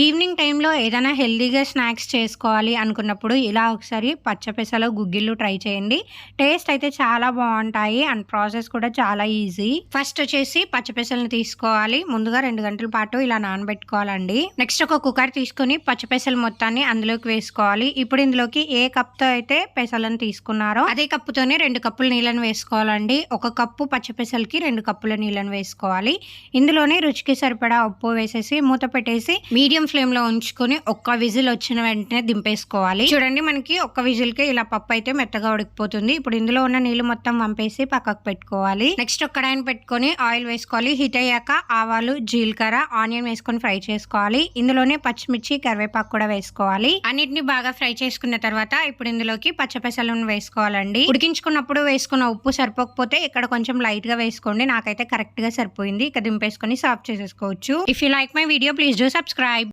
Evening టైంలో ఏదైనా హెల్తీగా స్నాక్స్ చేసుకోవాలి అనుకున్నప్పుడు ఇలా ఒకసారి పచ్చపెసలు గుగ్గిళ్ళు ట్రై చేయండి. టేస్ట్ అయితే చాలా బాగుంటాయి అండ్ ప్రాసెస్ కూడా చాలా ఈజీ. ఫస్ట్ వచ్చేసి పచ్చపెసలను తీసుకోవాలి. ముందుగా రెండు గంటల పాటు ఇలా నానబెట్టుకోవాలండి. నెక్స్ట్ ఒక కుక్కర్ తీసుకొని పచ్చపెసలు మొత్తాన్ని అందులోకి వేసుకోవాలి. ఇప్పుడు ఇందులోకి ఏ కప్తో అయితే పెసలను తీసుకున్నారో అదే కప్పుతోనే రెండు కప్పుల నీళ్ళని వేసుకోవాలండి. ఒక కప్పు పచ్చపెసలకి రెండు కప్పుల నీళ్ళని వేసుకోవాలి. ఇందులోనే రుచికి సరిపడా ఉప్పు వేసేసి మూత పెట్టేసి మీడియం ఫ్లేమ్లో ఉంచుకొని ఒక్క విజిల్ వచ్చిన వెంటనే దింపేసుకోవాలి. చూడండి మనకి ఒక్క విజిల్కి ఇలా పప్పు అయితే మెత్తగా ఉడికిపోతుంది. ఇప్పుడు ఇందులో ఉన్న నీళ్ళు మొత్తం వంపేసి పక్కకు పెట్టుకోవాలి. నెక్స్ట్ ఒక కడాయిని పెట్టుకొని ఆయిల్ వేసుకోవాలి. హీట్ అయ్యాక ఆవాలు జీలకర్ర ఆనియన్ వేసుకొని ఫ్రై చేసుకోవాలి. ఇందులోనే పచ్చిమిర్చి కరివేపాకు కూడా వేసుకోవాలి. అన్నిటిని బాగా ఫ్రై చేసుకున్న తర్వాత ఇప్పుడు ఇందులోకి పచ్చపెసలను వేసుకోవాలండి. ఉడికించుకున్నప్పుడు వేసుకున్న ఉప్పు సరిపోకపోతే ఇక్కడ కొంచెం లైట్గా వేసుకోండి. నాకైతే కరెక్ట్గా సరిపోయింది. ఇక దింపేసుకొని సర్వ్ చేసేసుకోవచ్చు. If you like my video please do subscribe